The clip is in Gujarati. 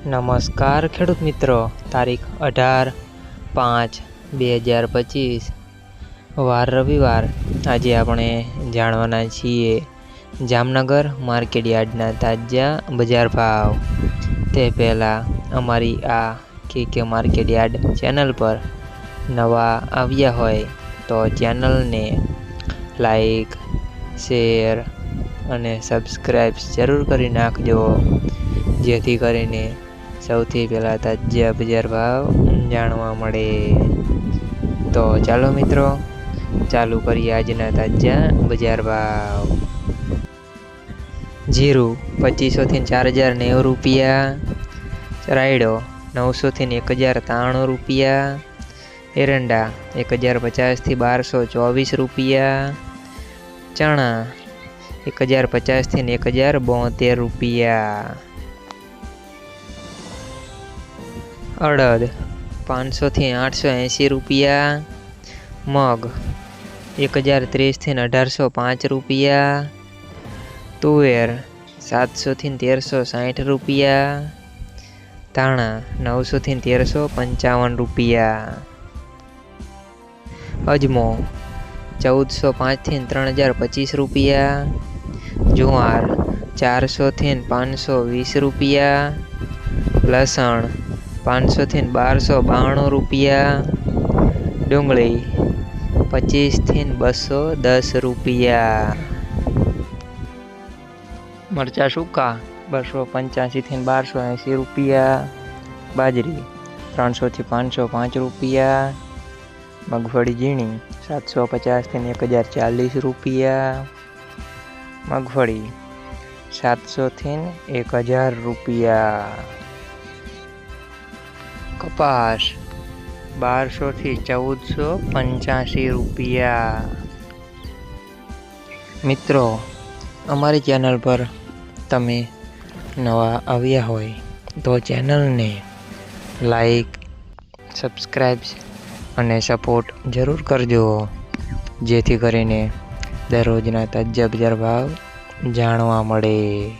નમસ્કાર ખેડૂત મિત્રો. તારીખ અઢાર પાંચ બે હજાર પચીસ. વાર રવિવાર. આજે આપણે જાણવાના છીએ જામનગર માર્કેટ યાર્ડના તાજા બજાર ભાવ. તે પહેલાં અમારી આ કે કે માર્કેટ યાર્ડ ચેનલ પર નવા આવ્યા હોય તો ચેનલને લાઈક, શેર અને સબસ્ક્રાઈબ જરૂર કરી નાખજો. જેથી કરીને સૌથી પહેલાં તાજા બજાર ભાવ જાણવા મળે. તો ચાલો મિત્રો, ચાલુ કરીએ આજના તાજા બજાર ભાવ. જીરું પચીસોથી ચાર હજાર નેવું રૂપિયા. રાયડો નવસોથી એક હજાર ત્રાણું રૂપિયા. એરંડા એક હજાર પચાસથી બારસો ચોવીસ રૂપિયા. ચણા એક હજાર પચાસથી એક હજાર બોતેર રૂપિયા. અડદ, પાંચસોથી આઠસો એંસી રૂપિયા. મગ એક હજાર ત્રીસથી અઢારસો પાંચ રૂપિયા. તુવેર, સાતસોથી તેરસો સાઠ રૂપિયા. ધાણા, નવસોથી તેરસો પંચાવન રૂપિયા. અજમો ચૌદસો પાંચથી ત્રણ હજાર પચીસ રૂપિયા. જુવાર, ચારસોથી પાંચસો વીસ રૂપિયા. લસણ પાંચસોથી બારસો બાણું રૂપિયા. ડુંગળી પચીસથી બસો દસ રૂપિયા. મરચાં સૂકા બસો પંચ્યાસીથી બારસો એંસી રૂપિયા. બાજરી ત્રણસોથી પાંચસો પાંચ રૂપિયા. મગફળી ઝીણી સાતસો પચાસથી એક હજાર ચાલીસ રૂપિયા. મગફળી સાતસોથી એક હજાર રૂપિયા. કપાસ બારસોથી ચૌદસો પંચ્યાસી રૂપિયા. મિત્રો, અમારી ચેનલ પર તમે નવા આવ્યા હોય તો ચેનલને લાઈક સબસ્ક્રાઈબ અને સપોર્ટ જરૂર કરજો, જેથી કરીને દરરોજના તાજા ભાવ જાણવા મળે.